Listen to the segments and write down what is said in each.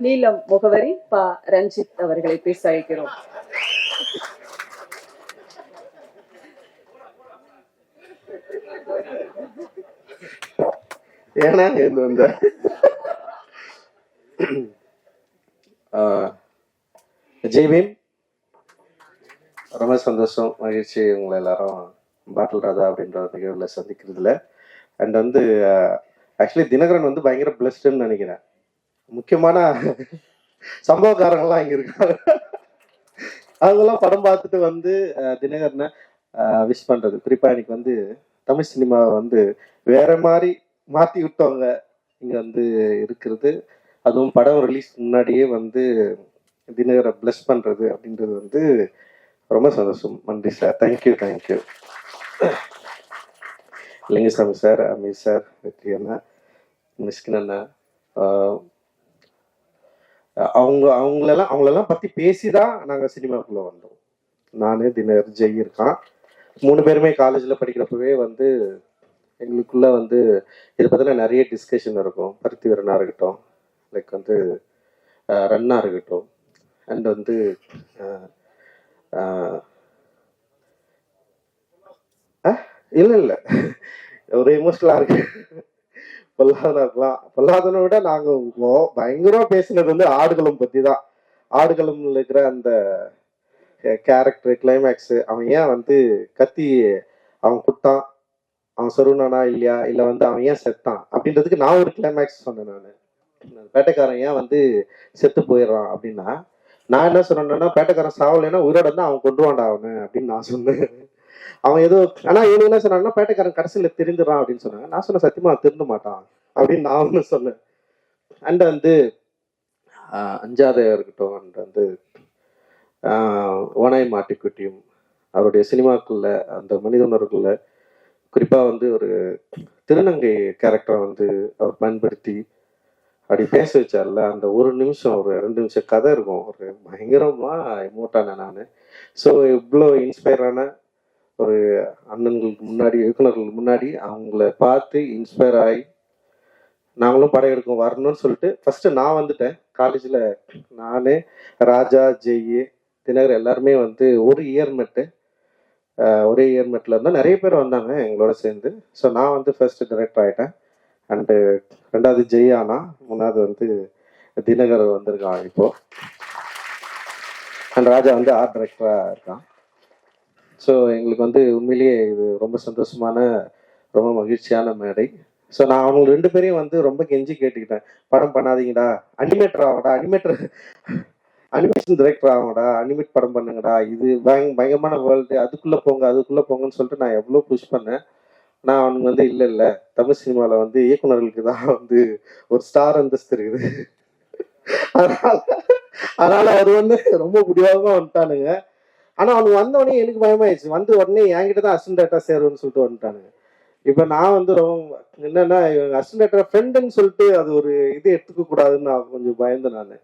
நீலம் முகவரி பா. ரஞ்சித் அவர்களை பேச அழைக்கிறோம். ஏன்னா இது ஆஹ், ரொம்ப சந்தோஷம் மகிழ்ச்சி உங்களை எல்லாரும் பாட்டில் ராதா அப்படின்ற ஒரு நிகழ்வில் சந்திக்கிறதுல. அண்ட் வந்து ஆக்சுவலி தினகரன் வந்து பயங்கர பிளஸ்டுன்னு நினைக்கிறேன். முக்கியமான சம்பவக்காரங்கள்லாம் இங்கே இருக்காங்க. அவங்கெல்லாம் படம் பார்த்துட்டு வந்து தினகரனை விஷ் பண்ணுறது குறிப்பாக எனக்கு வந்து தமிழ் சினிமா வந்து வேற மாதிரி மாற்றி விட்டவங்க இங்கே வந்து இருக்கிறது. அதுவும் படம் ரிலீஸ் முன்னாடியே வந்து தினகரை ப்ளஸ் பண்ணுறது அப்படின்றது வந்து ரொம்ப சந்தோஷம். நன்றி sir thank you thank you Lingusamy sir Ameer sir Vetri அண்ணா மிஸ்கின் அண்ணா அவங்க அவங்களெல்லாம் அவங்களெல்லாம் பற்றி பேசி தான் நாங்கள் சினிமாக்குள்ளே வந்தோம். நான் தினர் ஜெய் இருக்கான். மூணு பேருமே காலேஜில் படிக்கிறப்பவே வந்து எங்களுக்குள்ள வந்து இதை பற்றின நிறைய டிஸ்கஷன் இருக்கும். பருத்தி வீரனாக இருக்கட்டும் லைக் வந்து ரன்னாக இருக்கட்டும் அண்ட் வந்து அஹ், இல்லை இல்ல இல்ல. ஒரு எமோஷனலா இருக்கு. பொல்லாதனா இருக்கலாம். பொல்லாதனை விட நாங்க பயங்கரமாக பயங்கரமா பேசினது வந்து ஆடுகளம் பத்தி தான் ஆடுகளும் இருக்கிற அந்த கேரக்டர் கிளைமேக்ஸ் அவன் ஏன் வந்து கத்தி அவன் குட்டான் அவன் சொருணானா இல்லையா இல்ல வந்து அவன் ஏன் செத்தான்? அப்படின்றதுக்கு நான் ஒரு கிளைமேக்ஸ் சொன்னேன் நான். பேட்டைக்காரன் ஏன் வந்து செத்து போயிடுறான் அப்படின்னா நான் என்ன சொன்னேன்னா பேட்டைக்காரன் சாவலைன்னா உயிரோட இருந்தா அவன் கொண்டுவான்டா அவனு அப்படின்னு நான் சொன்னேன். அவன் ஏதோ ஆனா இவனுக்கு என்ன சொன்னான்னா பேட்டைக்காரன் கடைசியில தெரிஞ்சிடறான் அப்படின்னு சொன்னாங்க. நான் சொன்னேன் சத்தியமா திருந்த மாட்டான் அப்படின்னு நான் ஒன்று சொன்னேன். அண்ட் வந்து அஞ்சாவது இருக்கட்டும் அண்ட் வந்து ஓனாய் மாட்டிக்குட்டியும் அவருடைய சினிமாக்குள்ள அந்த மனித உணர்வுக்குள்ள குறிப்பா வந்து ஒரு திருநங்கை கேரக்டரை வந்து அவர் பயன்படுத்தி அப்படி பேச வச்சார்ல அந்த ஒரு நிமிஷம் ஒரு ரெண்டு நிமிஷம் கதை இருக்கும். ஒரு பயங்கரமா எமோட்டான நான். ஸோ இவ்வளோ இன்ஸ்பயரான ஒரு அண்ணன்களுக்கு முன்னாடி இயக்குநர்களுக்கு முன்னாடி அவங்கள பார்த்து இன்ஸ்பயர் ஆகி நாங்களும் படம் எடுக்க வரணும்னு சொல்லிட்டு ஃபஸ்ட்டு நான் வந்துட்டேன். காலேஜில் நானே ராஜா ஜெய் தினகர் எல்லாருமே வந்து ஒரு இயர் மெட்டு ஒரே இயர் மெட்டில் இருந்தால் நிறைய பேர் வந்தாங்க எங்களோட சேர்ந்து. ஸோ நான் வந்து ஃபர்ஸ்ட் டைரக்டர் ஆகிட்டேன் அண்டு ரெண்டாவது ஜெய் ஆனா மூணாவது வந்து தினகர் வந்திருக்கான் இப்போது அண்ட் ராஜா வந்து ஆர்ட் டைரக்டராக இருக்கான். ஸோ எங்களுக்கு வந்து உண்மையிலேயே இது ரொம்ப சந்தோஷமான ரொம்ப மகிழ்ச்சியான மேடை. ஸோ நான் அவங்க ரெண்டு பேரையும் வந்து ரொம்ப கெஞ்சி கேட்டுக்கிட்டேன். படம் பண்ணாதீங்கடா அனிமேட்டர் ஆகடா அனிமேட்டர் அனிமேஷன் டிரெக்டர் ஆகடா அனிமேட் படம் பண்ணுங்கடா. இது பயங்க பயங்கரமான வேர்ல்டு அதுக்குள்ளே போங்க அதுக்குள்ளே போங்கன்னு சொல்லிட்டு நான் எவ்வளோ புஷ் பண்ணேன். நான் அவனுக்கு வந்து இல்லை இல்லை. தமிழ் சினிமாவில் வந்து இயக்குனர்களுக்கு தான் வந்து ஒரு ஸ்டார் அந்தஸ்து இருக்குது. அதனால அதனால அவர் வந்து ரொம்ப முடியாம வந்துட்டானுங்க. ஆனா அவனுக்கு வந்தவொடனே எனக்கு பயமாயிடுச்சு. வந்து உடனே என்கிட்ட தான் அசிஸ்டன்ட் சேருன்னு சொல்லிட்டு வந்துட்டானுங்க. இப்ப நான் வந்து ரொம்ப என்னன்னா இவங்க அசிஸ்டன்ட் ஃப்ரெண்டுன்னு சொல்லிட்டு அது ஒரு இது எடுத்துக்க கூடாதுன்னு நான் கொஞ்சம் பயந்தேன் நான்.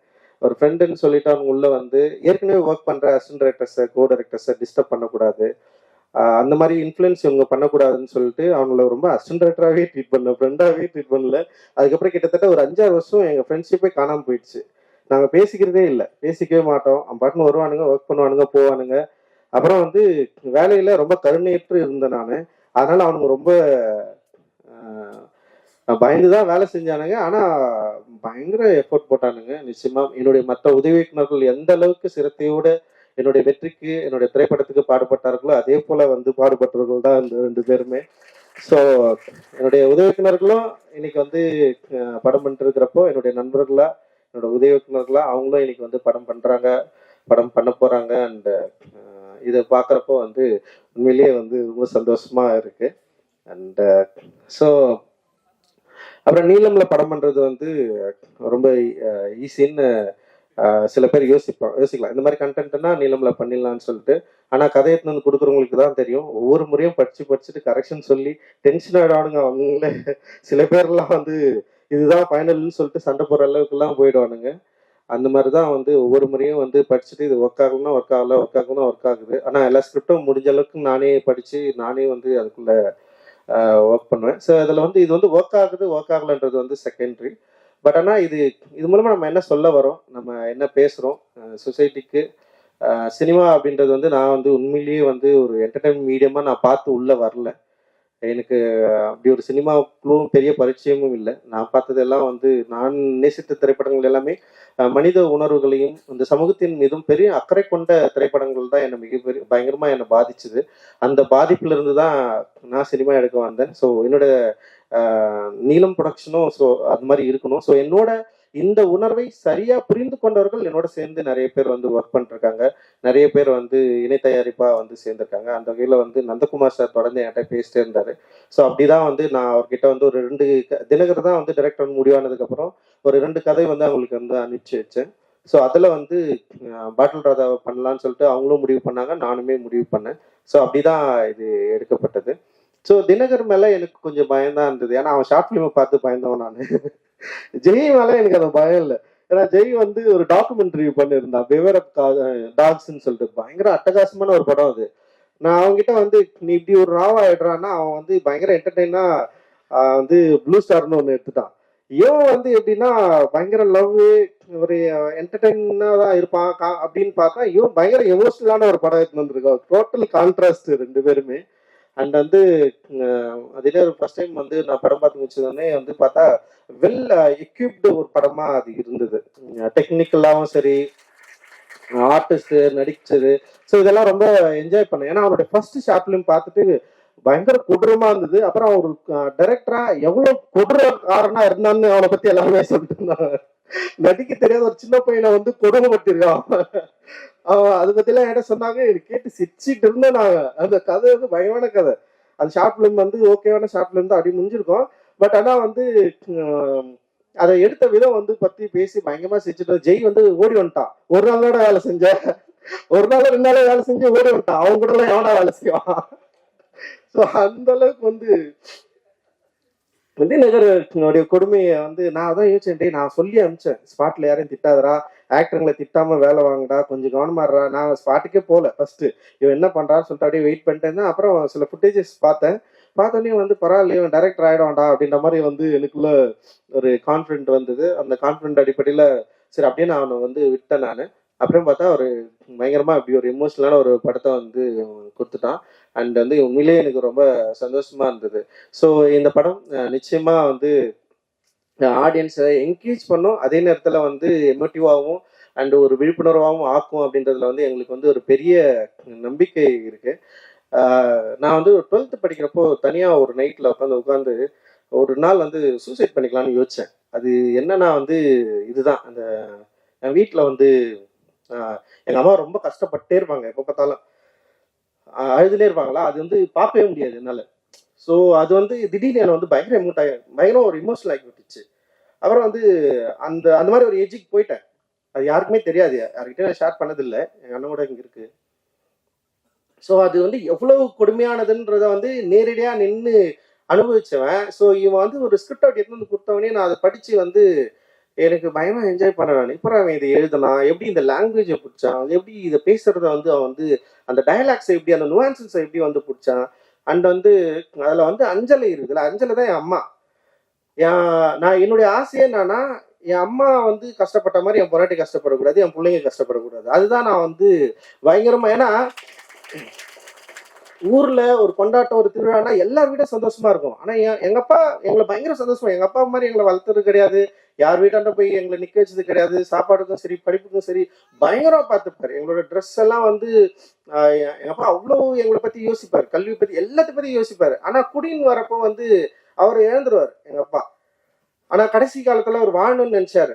ஒரு ஃப்ரெண்டுன்னு சொல்லிட்டு அவங்க உள்ள வந்து ஏற்கனவே ஒர்க் பண்ற அசிஸ்டன்ட் டைரக்டர்ஸை கோ டைரக்டர்ஸை டிஸ்டர்ப் பண்ணக்கூடாது. அந்த மாதிரி இன்ஃப்ளூயன்ஸ் இவங்க பண்ணக்கூடாதுன்னு சொல்லிட்டு அவங்கள ரொம்ப அசிஸ்டன்ட் ட்ரீட் பண்ண ஃப்ரெண்டாகவே ட்ரீட் பண்ணல. அதுக்கப்புறம் கிட்டத்தட்ட ஒரு அஞ்சாறு வருஷம் எங்க ஃப்ரெண்ட்ஷிப்பே காணாமல் போயிடுச்சு. நாங்கள் பேசிக்கிறதே இல்லை. பேசிக்கவே மாட்டோம். அவன் வருவானுங்க ஒர்க் பண்ணுவானுங்க போவானுங்க. அப்புறம் வந்து வேலையில் ரொம்ப கருணையற்று இருந்தேன் நான். அதனால் அவனுங்க ரொம்ப பயந்து தான் வேலை செஞ்சானுங்க. ஆனால் பயங்கர எஃபோர்ட் போட்டானுங்க. நிச்சயமாக என்னுடைய மற்ற உதவி இயக்குநர்கள் எந்த அளவுக்கு சிரத்தையோட என்னுடைய வெற்றிக்கு என்னுடைய திரைப்படத்துக்கு பாடுபட்டார்களோ அதே போல் வந்து பாடுபட்டவர்கள் தான் இந்த ரெண்டு பேருமே. ஸோ என்னுடைய உதவி இயக்குநர்களும் இன்னைக்கு வந்து படம் பண்ணிட்டு இருக்கிறப்போ என்னுடைய நண்பர்களாக என்னோட உதவி அவங்களும் இன்னைக்கு வந்து படம் பண்றாங்க படம் பண்ண போறாங்க அண்ட் இதை பார்க்குறப்போ வந்து உண்மையிலேயே வந்து ரொம்ப சந்தோஷமா இருக்கு. அண்ட் ஸோ அப்புறம் நீளம்ல படம் பண்றது வந்து ரொம்ப ஈஸின்னு சில பேர் யோசிப்பாங்க யோசிக்கலாம். இந்த மாதிரி கண்டென்ட்னா நீளம்ல பண்ணிடலாம்னு சொல்லிட்டு. ஆனா கதை எடுத்துன்னு வந்து கொடுக்குறவங்களுக்கு தான் தெரியும். ஒவ்வொரு முறையும் படிச்சு படிச்சுட்டு கரெக்ஷன் சொல்லி டென்ஷன் ஆயிடுவானுங்க அவங்களே. சில பேர்லாம் வந்து இதுதான் ஃபைனல்னு சொல்லிட்டு சண்டை போடுற அளவுக்குலாம் போயிடுவானுங்க. அந்த மாதிரி தான் வந்து ஒவ்வொரு முறையும் வந்து படிச்சுட்டு இது ஒர்க் ஆகணும்னா ஒர்க் ஆகல ஒர்க் ஆகணும்னா ஒர்க் ஆகுது. ஆனால் எல்லா ஸ்கிரிப்டும் முடிஞ்ச அளவுக்கு நானே படித்து நானே வந்து அதுக்குள்ள ஒர்க் பண்ணுவேன். ஸோ அதில் வந்து இது வந்து ஒர்க் ஆகுது ஒர்க் ஆகலைன்றது வந்து செகண்டரி பட் ஆனால் இது இது மூலமாக நம்ம என்ன சொல்ல வரோம் நம்ம என்ன பேசுகிறோம் சொசைட்டிக்கு சினிமா அப்படின்றது வந்து நான் வந்து உண்மையிலேயே வந்து ஒரு என்டர்டைன்மெண்ட் மீடியமாக நான் பார்த்து உள்ளே வரல. எனக்கு அப்படி ஒரு சினிமாவுக்குள்ளும் பெரிய பரிச்சயமும் இல்லை. நான் பார்த்ததெல்லாம் வந்து நான் நேசித்த திரைப்படங்கள் எல்லாமே மனித உணர்வுகளையும் இந்த சமூகத்தின் மீதும் பெரிய அக்கறை கொண்ட திரைப்படங்கள் தான் என்னை மிகப்பெரிய பயங்கரமாக என்னை பாதிச்சுது. அந்த பாதிப்புலேருந்து தான் நான் சினிமா எடுக்க வந்தேன். ஸோ என்னோட நீலம் ப்ரொடக்ஷனும் ஸோ அது மாதிரி இருக்கணும். ஸோ என்னோட இந்த உணர்வை சரியா புரிந்து கொண்டவர்கள் என்னோட சேர்ந்து நிறைய பேர் வந்து ஒர்க் பண்ணிருக்காங்க. நிறைய பேர் வந்து இணை தயாரிப்பா வந்து சேர்ந்திருக்காங்க. அந்த வகையில வந்து நந்தகுமார் சார் தொடர்ந்து என்கிட்ட பேசிட்டே இருந்தாரு. ஸோ அப்படிதான் வந்து நான் அவர்கிட்ட வந்து ஒரு ரெண்டு க- தினகர் தான் வந்து டைரக்டர் முடிவானதுக்கு அப்புறம் ஒரு ரெண்டு கதை வந்து அவங்களுக்கு வந்து அனுப்பிச்சு வச்சேன். ஸோ அதில் வந்து பாட்டில் ராதாவை பண்ணலான்னு சொல்லிட்டு அவங்களும் முடிவு பண்ணாங்க. நானுமே முடிவு பண்ணேன். ஸோ அப்படிதான் இது எடுக்கப்பட்டது. ஸோ தினகர் மேலே எனக்கு கொஞ்சம் பயம்தான் இருந்தது. ஏன்னா அவன் ஷார்ட் ஃபிலிமை பார்த்து பயந்தவன் நான். ஜெய் மேல எனக்கு அந்த பயம் இல்லை. ஏன்னா ஜெய் வந்து ஒரு டாக்குமெண்ட்ரி பண்ணியிருந்தான் பிவேர் ஆஃப் டாக்ஸ்ன்னு சொல்லிட்டு பயங்கர அட்டகாசமான ஒரு படம் அது. நான் அவங்ககிட்ட வந்து நீ இப்படி ஒரு ராவ் ஆயிடுறான்னா அவன் வந்து பயங்கர என்டர்டெயினா வந்து ப்ளூ ஸ்டார்னு ஒன்று எடுத்துட்டான். இவன் வந்து எப்படின்னா பயங்கர லவ் ஒரு என்டர்டெயினா தான் இருப்பான் கா- அப்படின்னு பார்த்தா இவன் பயங்கர எமோஷனலான ஒரு படம் எடுத்துன்னு வந்திருக்கான். டோட்டல் கான்ட்ராஸ்ட் ரெண்டு பேருமே. அண்ட் வந்து அதில் அதிலே ஃபர்ஸ்ட் டைம் வந்து நான் படம் பார்த்து முடிச்சதுனே வந்து பார்த்தா வெல் எக்யூப்டு ஒரு படமாக அது இருந்தது. டெக்னிக்கலாகவும் சரி ஆர்டிஸ்ட்டு நடிச்சது. ஸோ இதெல்லாம் ரொம்ப என்ஜாய் பண்ணேன். ஏன்னா அவருடைய ஃபர்ஸ்ட் ஷார்ட் ஃபிலிம் பார்த்துட்டு பயங்கர கொடூரமா இருந்தது. அப்புறம் அவர் டைரக்டரா எவ்வளவு கொடூரக்காரனா இருந்தான்னு அவனை பத்தி எல்லாருமே சொல்லிட்டு இருந்தாங்க. நடிக்க தெரியாத ஒரு சின்ன பையனை வந்து கொடுமைப்பட்டிருக்கான் அது பத்திலாம் பத்தி எல்லாம் என்கிட்ட சொன்னாங்க. எனக்கு கேட்டு சிரிச்சிட்டு இருந்தேன் நாங்க. அந்த கதை வந்து பயமான கதை. அந்த ஷார்ட் ஃபிலிம் வந்து ஓகேவான ஷார்ட் ஃபிலிம் தான். அப்படி முடிஞ்சிருக்கும். பட் ஆனா வந்து அதை எடுத்த விதம் வந்து பத்தி பேசி பயங்கரமா சிரிச்சுட்டு ஜெய் வந்து ஓடி வந்துட்டான் ஒரு நாளோட வேலை செஞ்ச. ஒரு நாள் ரெண்டு நாள் வேலை செஞ்சு ஓடி வந்துட்டான் அவங்க கூட எல்லாம் எவனா வேலை செய்வான்? ஸோ அந்த அளவுக்கு வந்து விஜயநகரத்தினுடைய கொடுமையை வந்து நான் அதான் யோசிச்சேன் நான் சொல்லி அனுப்பிச்சேன். ஸ்பாட்ல யாரையும் திட்டாதடா. ஆக்டருங்களை திட்டாம வேலை வாங்குடா. கொஞ்சம் கவனமாடுறா நான் ஸ்பாட்டுக்கே போகல. ஃபர்ஸ்ட் இவன் என்ன பண்றான்னு சொல்லிட்டு அப்படியே வெயிட் பண்ணிட்டேன் அப்புறம் சில ஃபுட்டேஜஸ் பார்த்தேன். பார்த்தோன்னே வந்து பரவாயில்ல இவன் டைரக்டர் ஆயிடுவான்டா அப்படின்ற மாதிரி வந்து எனக்குள்ள ஒரு கான்ஃபிடென்ட் வந்தது. அந்த கான்ஃபிடென்ட் அடிப்படையில சரி அப்படியே நான் அவனை வந்து விட்டேன் நான். அப்புறம் பார்த்தா ஒரு பயங்கரமா இப்படி ஒரு எமோஷனலான ஒரு படத்தை வந்து கொடுத்துட்டான். அண்ட் வந்து உண்மையிலேயே எனக்கு ரொம்ப சந்தோஷமா இருந்தது. ஸோ இந்த படம் நிச்சயமா வந்து ஆடியன்ஸை என்கரேஜ் பண்ணும். அதே நேரத்தில் வந்து எமோட்டிவாகவும் அண்ட் ஒரு விழிப்புணர்வாகவும் ஆக்கும் அப்படின்றதுல வந்து எங்களுக்கு வந்து ஒரு பெரிய நம்பிக்கை இருக்கு. நான் வந்து டுவெல்த்து படிக்கிறப்போ தனியாக ஒரு நைட்டில் உட்காந்து உட்காந்து ஒரு நாள் வந்து சூசைட் பண்ணிக்கலாம்னு யோசிச்சேன். அது என்னன்னா வந்து இதுதான். அந்த என் வீட்டில் வந்து எங்கள் அம்மா ரொம்ப கஷ்டப்பட்டே இருப்பாங்க எப்போ பார்த்தாலும். அழுதுலே இருப்பாங்களா? அது வந்து பார்க்கவே முடியாது என்னால. ஸோ அது வந்து திடீர்னு என்னை வந்து பயங்கர எமோட் ஆகி பயங்கரம் ஒரு இமோஷனல் ஆகி விட்டுச்சு. அப்புறம் வந்து அந்த அந்த மாதிரி ஒரு ஏஜுக்கு போயிட்டேன். அது யாருக்குமே தெரியாது. யார்கிட்ட நான் ஷேர் பண்ணதில்லை. எங்கள் அண்ணன் கூட இங்கே இருக்கு. ஸோ அது வந்து எவ்வளவு கொடுமையானதுன்றத வந்து நேரடியாக நின்று அனுபவிச்சவன். ஸோ இவன் வந்து ஒரு ஸ்கிரிப்ட் அவுட் எடுத்து வந்து கொடுத்தவனே நான் அதை படித்து வந்து எனக்கு பயமா என்ஜாய் பண்ண இப்போ அவன் இதை எழுதலாம்? எப்படி இந்த லாங்குவேஜை பிடிச்சான்? எப்படி இதை பேசுறத வந்து அவன் வந்து அந்த டயலாக்ஸை எப்படி அந்த நுவான்சஸை எப்படி வந்து பிடிச்சான்? அண்ட் வந்து அதில் வந்து அஞ்சலை இருக்குல்ல? அஞ்சலை தான் என் அம்மா. என் நான் என்னுடைய ஆசையே என்னன்னா என் அம்மா வந்து கஷ்டப்பட்ட மாதிரி என் பொராட்டி கஷ்டப்படக்கூடாது என் பிள்ளைங்க கஷ்டப்படக்கூடாது. அதுதான் நான் வந்து பயங்கரமா ஏன்னா ஊர்ல ஒரு கொண்டாட்டம் ஒரு திருவிழானா எல்லார் வீடும் சந்தோஷமா இருக்கும். ஆனா என் எங்க அப்பா எங்களை பயங்கர சந்தோஷமா எங்க அப்பா மாதிரி எங்களை வளர்த்தது கிடையாது. யார் வீட்டாண்ட போய் எங்களை நிக்க வச்சது கிடையாது. சாப்பாடுக்கும் சரி படிப்புக்கும் சரி பயங்கரமா பார்த்துப்பாரு. எங்களோட ட்ரெஸ் எல்லாம் வந்து எங்க அப்பா அவ்வளவு எங்களை பத்தி யோசிப்பாரு. கல்வி பத்தி எல்லாத்த பத்தி யோசிப்பாரு. ஆனா குடின்னு வரப்போ வந்து அவர் இழந்துருவார் எங்க அப்பா ஆனா கடைசி காலத்துல அவர் வாழணும்னு நினைச்சாரு.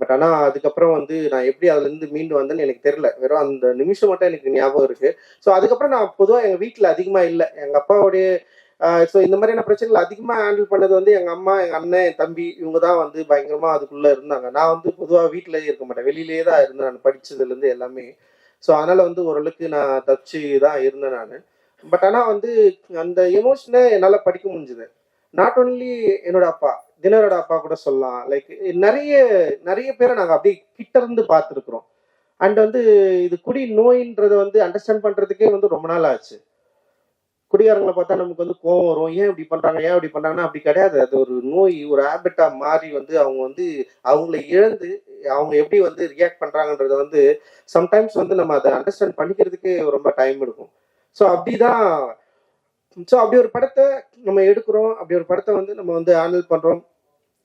பட் ஆனால் அதுக்கப்புறம் வந்து நான் எப்படி அதுலேருந்து மீண்டு வந்தேன்னு எனக்கு தெரில வெறும் அந்த நிமிஷம் மட்டும் எனக்கு ஞாபகம் இருக்குது ஸோ அதுக்கப்புறம் நான் பொதுவாக எங்கள் வீட்டில் அதிகமாக இல்லை. எங்கள் அப்பாவுடைய ஸோ இந்த மாதிரியான பிரச்சனைகள் அதிகமாக ஹேண்டில் பண்ணது வந்து எங்கள் அம்மா எங்கள் அண்ணன் என் தம்பி இவங்க தான் வந்து பயங்கரமாக அதுக்குள்ளே இருந்தாங்க. நான் வந்து பொதுவாக வீட்டிலேயே இருக்க மாட்டேன். வெளியிலேயே தான் இருந்தேன் நான் படித்ததுலேருந்து எல்லாமே. ஸோ அதனால் வந்து ஓரளவுக்கு நான் தப்பிச்சு தான் இருந்தேன் நான். பட் ஆனால் வந்து அந்த எமோஷனை என்னால் படிக்க முடிஞ்சுது. நாட் ஓன்லி என்னோட அப்பா தினரோட அப்பா கூட சொல்லலாம். லைக் நிறைய நிறைய பேரை நாங்கள் அப்படியே கிட்ட இருந்து பார்த்துருக்குறோம். அண்ட் வந்து இது குடி நோயின்றதை வந்து அண்டர்ஸ்டாண்ட் பண்ணுறதுக்கே வந்து ரொம்ப நாள் ஆச்சு. குடிகாரங்களை பார்த்தா நமக்கு வந்து கோவம் வரும். ஏன் இப்படி பண்றாங்க? ஏன் இப்படி பண்றாங்கன்னா? அப்படி கிடையாது. அது ஒரு நோய் ஒரு ஹேபிட்டா மாறி வந்து அவங்க வந்து அவங்கள இழந்து அவங்க எப்படி வந்து ரியாக்ட் பண்றாங்கன்றத வந்து சம்டைம்ஸ் வந்து நம்ம அதை அண்டர்ஸ்டாண்ட் பண்ணிக்கிறதுக்கு ரொம்ப டைம் எடுக்கும். ஸோ அப்படிதான் ஸோ அப்படி ஒரு படத்தை நம்ம எடுக்கிறோம். அப்படி ஒரு படத்தை வந்து நம்ம வந்து ஹேண்டில் பண்ணுறோம்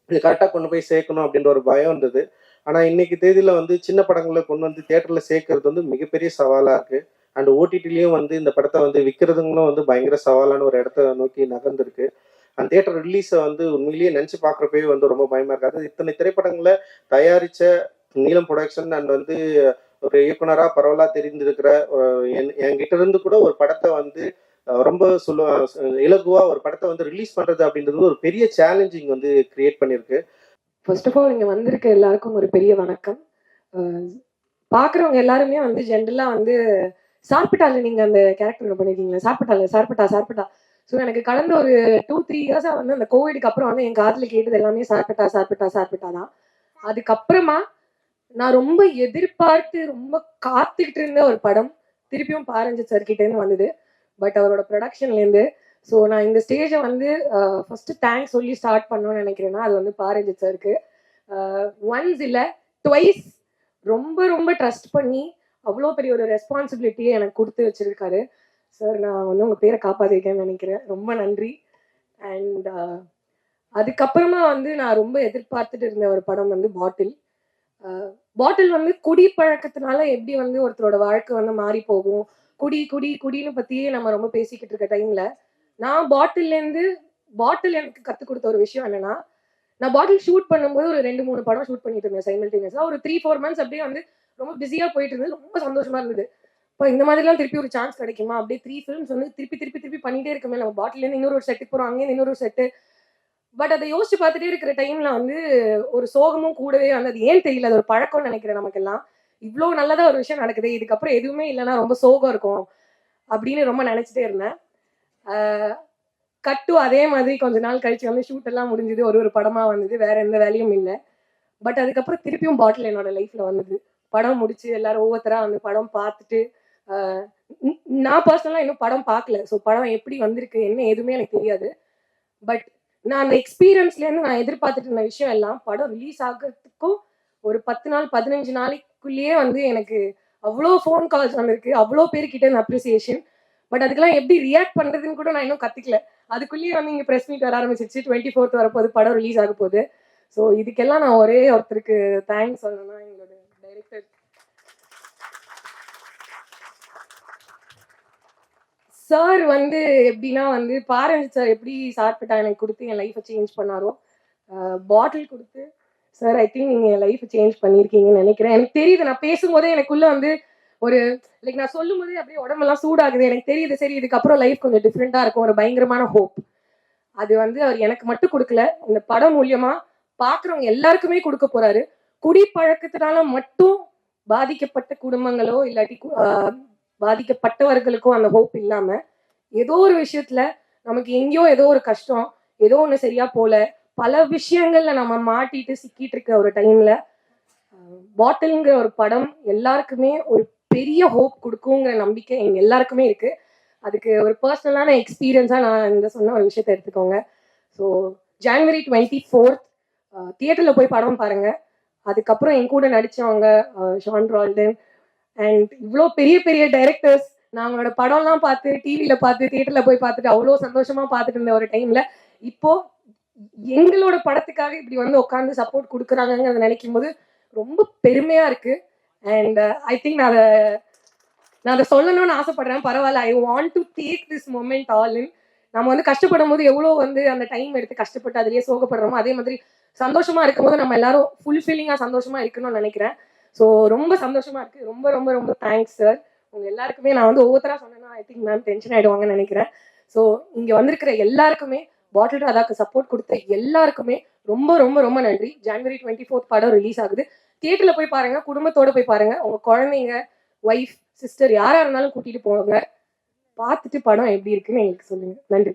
இது கரெக்டாக கொண்டு போய் சேர்க்கணும் அப்படின்ற ஒரு பயம் இருந்தது. ஆனால் இன்னைக்கு தேதியில் வந்து சின்ன படங்களை கொண்டு வந்து தேட்டரில் சேர்க்கறது வந்து மிகப்பெரிய சவாலாக இருக்கு. அண்ட் ஓடிடிலையும் வந்து இந்த படத்தை வந்து விற்கிறதுங்களும் வந்து பயங்கர சவாலான ஒரு இடத்த நோக்கி நகர்ந்துருக்கு. அந்த தேட்டர் ரிலீஸை வந்து உண்மையிலேயே நினச்சி பார்க்குறப்பவே வந்து ரொம்ப பயமாக இருக்காது இத்தனை திரைப்படங்களை தயாரித்த நீலம் ப்ரொடக்ஷன் அண்ட் வந்து ஒரு இயக்குனராக பரவலாக தெரிந்திருக்கிற என்- என்கிட்ட இருந்து கூட ஒரு படத்தை வந்து ரொம்ப சொல்ல இலகுவா ஒரு படத்தை வந்து ரிலீஸ் பண்றது அப்படின்றது ஒரு பெரிய சேலஞ்சிங் வந்து கிரியேட் பண்ணிருக்கு ஃபர்ஸ்ட் ஆஃப் ஆல் இங்க வந்திருக்க எல்லாருக்கும் ஒரு பெரிய வணக்கம். பாக்குறவங்க எல்லாருமே வந்து ஜென்ரலா வந்து சாப்பிட்டால நீங்க அந்த கேரக்டர் பண்ணிருக்கீங்களா? சாப்பிட்டால சார்பிட்டா சார்பிட்டா ஸோ எனக்கு கடந்த ஒரு டூ த்ரீ இயர்ஸாக வந்து அந்த கோவிடுக்கு அப்புறம் வந்து என் காதில் கேட்டது எல்லாமே சார்பிட்டா சார்பிட்டா சாப்பிட்டா தான். அதுக்கப்புறமா நான் ரொம்ப எதிர்பார்த்து ரொம்ப காத்துக்கிட்டு இருந்த ஒரு படம் திருப்பியும் பாரஞ்சு சார் இருந்து வந்தது. பட் அவரோட ப்ரொடக்ஷன்லேருந்து ஸோ நான் இந்த ஸ்டேஜை வந்து ஃபஸ்ட்டு தேங்க்ஸ் சொல்லி ஸ்டார்ட் பண்ணணும்னு நினைக்கிறேன்னா அது வந்து பாரஞ்சித் சாருக்கு ஒன்ஸ் இல்லை ட்வைஸ் ரொம்ப ரொம்ப ட்ரஸ்ட் பண்ணி அவ்வளோ பெரிய ஒரு ரெஸ்பான்சிபிலிட்டியை எனக்கு கொடுத்து வச்சிருக்காரு. சார் நான் வந்து உங்கள் பேரை காப்பாற்றிருக்கேன்னு நினைக்கிறேன். ரொம்ப நன்றி. அண்ட் அதுக்கப்புறமா வந்து நான் ரொம்ப எதிர்பார்த்துட்டு இருந்த ஒரு படம் வந்து பாட்டில். பாட்டில் வந்து குடி பழக்கத்தினால எப்படி வந்து ஒருத்தரோட வாழ்க்கை வந்து மாறி போகும் குடி குடி குடின்னு பற்றியே நம்ம ரொம்ப பேசிக்கிட்டு இருக்க டைம்ல நான் பாட்டில்லேருந்து பாட்டில் எனக்கு கற்றுக் கொடுத்த ஒரு விஷயம் என்னன்னா நான் பாட்டில் ஷூட் பண்ணும்போது ஒரு ரெண்டு மூணு படம் ஷூட் பண்ணிட்டு இருந்தேன் சைமல்டேனியஸாக ஒரு த்ரீ ஃபோர் மந்த்ஸ் அப்படியே வந்து ரொம்ப பிஸியாக போயிட்டு இருந்தது. ரொம்ப சந்தோஷமா இருந்தது. இப்போ இந்த மாதிரிலாம் திருப்பி ஒரு சான்ஸ் கிடைக்குமா? அப்படியே த்ரீ ஃபிலிம்ஸ் வந்து திருப்பி திருப்பி திருப்பி பண்ணிட்டே இருக்கமே நம்ம பாட்டிலேருந்து இன்னொரு ஒரு செட்டுக்கு போகிறோம் அங்கேருந்து இன்னொரு செட்டு பட் அதை யோசிச்சு பார்த்துட்டே இருக்கிற டைம்ல வந்து ஒரு சோகமும் கூடவே வந்து அது ஏன் தெரியல? அது ஒரு பழக்கம்னு நினைக்கிறேன் நமக்கெல்லாம். இவ்வளோ நல்லதாக ஒரு விஷயம் நடக்குது. இதுக்கப்புறம் எதுவுமே இல்லைன்னா ரொம்ப சோகம் இருக்கும் அப்படின்னு ரொம்ப நினைச்சிட்டே இருந்தேன். கட்டு அதே மாதிரி கொஞ்ச நாள் கழிச்சு வந்து ஷூட் எல்லாம் முடிஞ்சது. ஒரு ஒரு படமா வந்தது. வேற எந்த வேலையும் இல்லை. பட் அதுக்கப்புறம் திருப்பியும் பாட்டில் என்னோட லைஃப்ல வந்தது. படம் முடிச்சு எல்லாரும் ஒவ்வொருத்தரா வந்து படம் பார்த்துட்டு நான் பர்சனலாக இன்னும் படம் பார்க்கல. ஸோ படம் எப்படி வந்திருக்கு என்ன எதுவுமே எனக்கு தெரியாது. பட் நான் அந்த எக்ஸ்பீரியன்ஸ்லேருந்து நான் எதிர்பார்த்துட்டு இருந்த விஷயம் எல்லாம் படம் ரிலீஸ் ஆகிறதுக்கும் ஒரு பத்து நாள் பதினஞ்சு நாளைக்கு நாளைக்குள்ளேயே வந்து எனக்கு அவ்வளோ ஃபோன் கால்ஸ் வந்திருக்கு. அவ்வளோ பேர்கிட்ட இந்த அப்ரிசியேஷன் பட் அதுக்கெல்லாம் எப்படி ரியாக்ட் பண்ணுறதுன்னு கூட நான் இன்னும் கற்றுக்கல அதுக்குள்ளேயே வந்து இங்கே ப்ரெஸ் மீட் வர ஆரம்பிச்சிருச்சு. டுவெண்ட்டி ஃபோர்த் வரப்போது படம் ரிலீஸ் ஆக போகுது. ஸோ இதுக்கெல்லாம் நான் ஒரே ஒருத்தருக்கு தேங்க்ஸ் சொல்லணும்னா எங்களோட டைரக்டர் சார் வந்து எப்படின்னா வந்து பாரஞ்சித் சார் எப்படி சார்பிட்டா எனக்கு கொடுத்து என் லைஃப்பை சேஞ்ச் பண்ணாரோ பாட்டில் கொடுத்து சார் ஐ திங்க் நீங்க லைஃப் சேஞ்ச் பண்ணியிருக்கீங்கன்னு நினைக்கிறேன். எனக்கு தெரியுது நான் பேசும்போதே எனக்குள்ள வந்து ஒரு லைக் நான் சொல்லும் போதே அப்படியே உடம்பெல்லாம் சூடாகுது. எனக்கு தெரியுது சரி இதுக்கப்புறம் லைஃப் கொஞ்சம் டிஃப்ரெண்டா இருக்கும் ஒரு பயங்கரமான ஹோப் அது வந்து அவர் எனக்கு மட்டும் கொடுக்கல. இந்த படம் மூலியமா பாக்குறவங்க எல்லாருக்குமே கொடுக்க போறாரு. குடிப்பழக்கத்தினால மட்டும் பாதிக்கப்பட்ட குடும்பங்களோ இல்லாட்டி பாதிக்கப்பட்டவர்களுக்கும் பாதிக்கப்பட்டவர்களுக்கோ அந்த ஹோப் இல்லாம ஏதோ ஒரு விஷயத்துல நமக்கு எங்கேயோ ஏதோ ஒரு கஷ்டம் ஏதோ ஒண்ணு சரியா போல பல விஷயங்கள்ல நம்ம மாட்டிட்டு சிக்கிட்டு இருக்க ஒரு டைம்ல பாட்டில்ங்கிற ஒரு படம் எல்லாருக்குமே ஒரு பெரிய ஹோப் கொடுக்குங்கிற நம்பிக்கை எங்க எல்லாருக்குமே இருக்கு. அதுக்கு ஒரு பர்சனலான எக்ஸ்பீரியன்ஸா நான் இந்த சொன்ன ஒரு விஷயத்தை எடுத்துக்கோங்க. ஸோ ஜான்வரி டுவெண்ட்டி ஃபோர்த் தியேட்டர்ல போய் படம் பாருங்க. அதுக்கப்புறம் என் கூட நடிச்சவங்க ஷான் ரால்டன் அண்ட் இவ்வளோ பெரிய பெரிய டைரக்டர்ஸ் நான் அவங்களோட படம்லாம் பார்த்து டிவியில பார்த்து தியேட்டர்ல போய் பார்த்துட்டு அவ்வளோ சந்தோஷமா பார்த்துட்டு இருந்த ஒரு டைம்ல இப்போ எங்களோட படத்துக்காக இப்படி வந்து உட்காந்து சப்போர்ட் கொடுக்குறாங்கங்கிறத நினைக்கும் போது ரொம்ப பெருமையா இருக்கு. அண்ட் ஐ திங்க் நான் அதை நான் அதை சொல்லணும்னு ஆசைப்படுறேன். பரவாயில்ல I want to take this moment all in நம்ம வந்து கஷ்டப்படும் போது எவ்வளோ வந்து அந்த டைம் எடுத்து கஷ்டப்பட்டு அதுலயே சோகப்படுறோமோ அதே மாதிரி சந்தோஷமா இருக்கும்போது நம்ம எல்லாரும் ஃபுல்ஃபில்லிங்கா சந்தோஷமா இருக்கணும்னு நினைக்கிறேன். ஸோ ரொம்ப சந்தோஷமா இருக்கு. ரொம்ப ரொம்ப ரொம்ப தேங்க்ஸ் சார் உங்க எல்லாருக்குமே நான் வந்து ஒவ்வொருத்தரா சொன்னேன்னா ஐ திங்க் மேம் டென்ஷன் ஆயிடுவாங்கன்னு நினைக்கிறேன். ஸோ இங்க வந்திருக்கிற எல்லாருக்குமே பாட்டில் ராதாக்கு சப்போர்ட் கொடுத்த எல்லாருக்குமே ரொம்ப ரொம்ப ரொம்ப நன்றி. ஜனவரி டுவெண்ட்டி ஃபோர்த் படம் ரிலீஸ் ஆகுது. தியேட்டர்ல போய் பாருங்க குடும்பத்தோட போய் பாருங்க. உங்க குழந்தைங்க ஒய்ஃப் சிஸ்டர் யாரா இருந்தாலும் கூட்டிட்டு போவாங்க பார்த்துட்டு படம் எப்படி இருக்குன்னு எங்களுக்கு சொல்லுங்க. நன்றி.